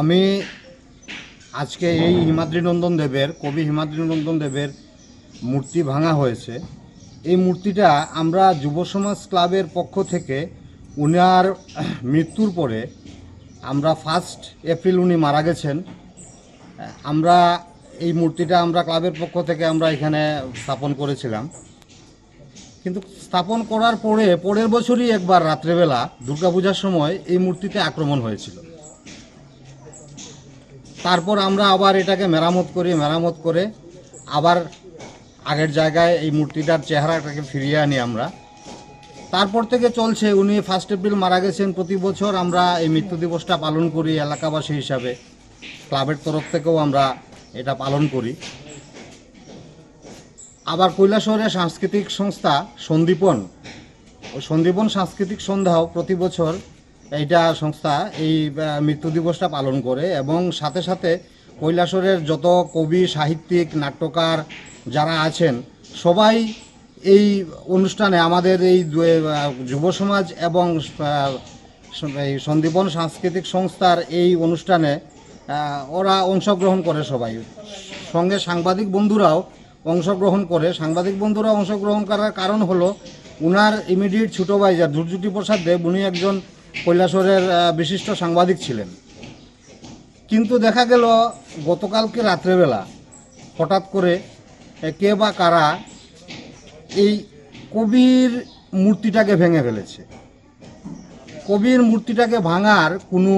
আমি আজকে এই হিমাদ্রিনন্দন দেবের, কবি হিমাদ্রিনন্দন দেবের মূর্তি ভাঙা হয়েছে। এই মূর্তিটা আমরা যুব সমাজ ক্লাবের পক্ষ থেকে উনার মৃত্যুর পরে আমরা ফার্স্ট এপ্রিল উনি মারা গেছেন। আমরা এই মূর্তিটা আমরা ক্লাবের পক্ষ থেকে আমরা এখানে স্থাপন করেছিলাম। কিন্তু স্থাপন করার পরে, পরের বছরই একবার রাত্রেবেলা দুর্গাপূজার সময় এই মূর্তিতে আক্রমণ হয়েছিল। তারপর আমরা আবার এটাকে মেরামত করি, মেরামত করে আবার আগের জায়গায় এই মূর্তিটার চেহারাটাকে ফিরিয়ে আনি আমরা। তারপর থেকে চলছে, উনি ফার্স্ট এপ্রিল মারা গেছেন প্রতি বছর, আমরা এই মৃত্যু দিবসটা পালন করি এলাকাবাসী হিসাবে। ক্লাবের তরফ থেকেও আমরা এটা পালন করি। আবার কৈলাসহরের সাংস্কৃতিক সংস্থা সন্দীপন ও সন্দীপন সাংস্কৃতিক সন্ধ্যাও প্রতি বছর এইটা সংস্থা এই মৃত্যু দিবসটা পালন করে এবং সাথে সাথে কৈলাসরের যত কবি, সাহিত্যিক, নাট্যকার যারা আছেন, সবাই এই অনুষ্ঠানে আমাদের এই যুব সমাজ এবং এই সন্দীপন সাংস্কৃতিক সংস্থার এই অনুষ্ঠানে ওরা অংশগ্রহণ করে সবাই। সঙ্গে সাংবাদিক বন্ধুরাও অংশগ্রহণ করে। সাংবাদিক বন্ধুরা অংশগ্রহণ করার কারণ হলো, উনার ইমিডিয়েট ছোটো ভাই যা প্রসাদ দেব উনি একজন কৈলাসরের বিশিষ্ট সাংবাদিক ছিলেন। কিন্তু দেখা গেল, গতকালকে রাত্রেবেলা হঠাৎ করে কে বা কারা এই কবির মূর্তিটাকে ভেঙে ফেলেছে। কবির মূর্তিটাকে ভাঙার কোনো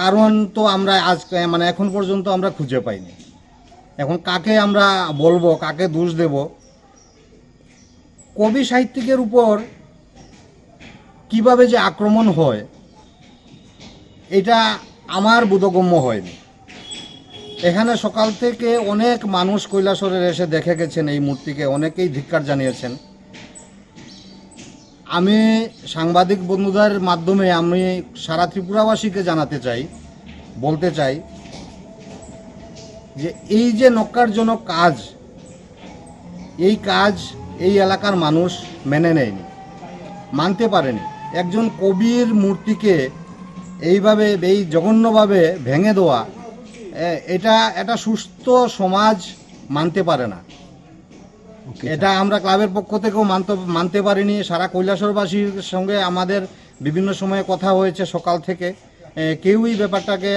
কারণ তো আমরা আজ মানে এখন পর্যন্ত আমরা খুঁজে পাইনি। এখন কাকে আমরা বলব, কাকে দোষ দেব? কবি সাহিত্যিকের উপর কীভাবে যে আক্রমণ হয়, এটা আমার বোধগম্য হয়নি। এখানে সকাল থেকে অনেক মানুষ কৈলাসরের এসে দেখে গেছেন এই মূর্তিকে, অনেকেই ধিক্কার জানিয়েছেন। আমি সাংবাদিক বন্ধুদের মাধ্যমে, আমি সারা ত্রিপুরাবাসীকে জানাতে চাই, বলতে চাই যে এই যে নক্কারজনক কাজ, এই কাজ এই এলাকার মানুষ মেনে নেয়নি, মানতে পারেনি। একজন কবির মূর্তিকে এইভাবে এই জঘন্যভাবে ভেঙে দেওয়া এটা এটা সুস্থ সমাজ মানতে পারে না। এটা আমরা ক্লাবের পক্ষ থেকেও মানতে মানতে পারিনি। সারা কৈলাসরবাসীর সঙ্গে আমাদের বিভিন্ন সময়ে কথা হয়েছে সকাল থেকে। কেউই ব্যাপারটাকে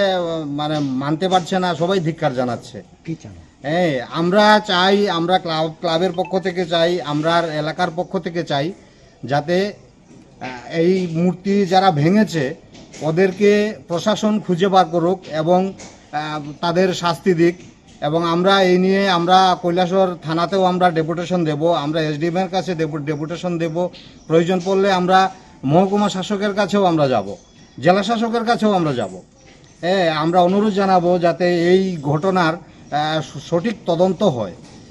মানে মানতে পারছে না সবাই ধিক্কার জানাচ্ছে। হ্যাঁ আমরা চাই আমরা ক্লাব ক্লাবের পক্ষ থেকে চাই আমরা এলাকার পক্ষ থেকে চাই যাতে এই মূর্তি যারা ভেঙেছে, ওদেরকে প্রশাসন খুঁজে বার করুক এবং তাদের শাস্তি দিক। এবং আমরা এই নিয়ে আমরা কৈলাসর থানাতেও আমরা ডেপুটেশন দেব, আমরা এসডিএম এর কাছে ডেপুটেশন দেব। প্রয়োজন পড়লে আমরা মহকুমা শাসকের কাছেও আমরা যাব, জেলা শাসকের কাছেও আমরা যাব। হ্যাঁ আমরা অনুরোধ জানাব যাতে এই ঘটনার সঠিক তদন্ত হয়।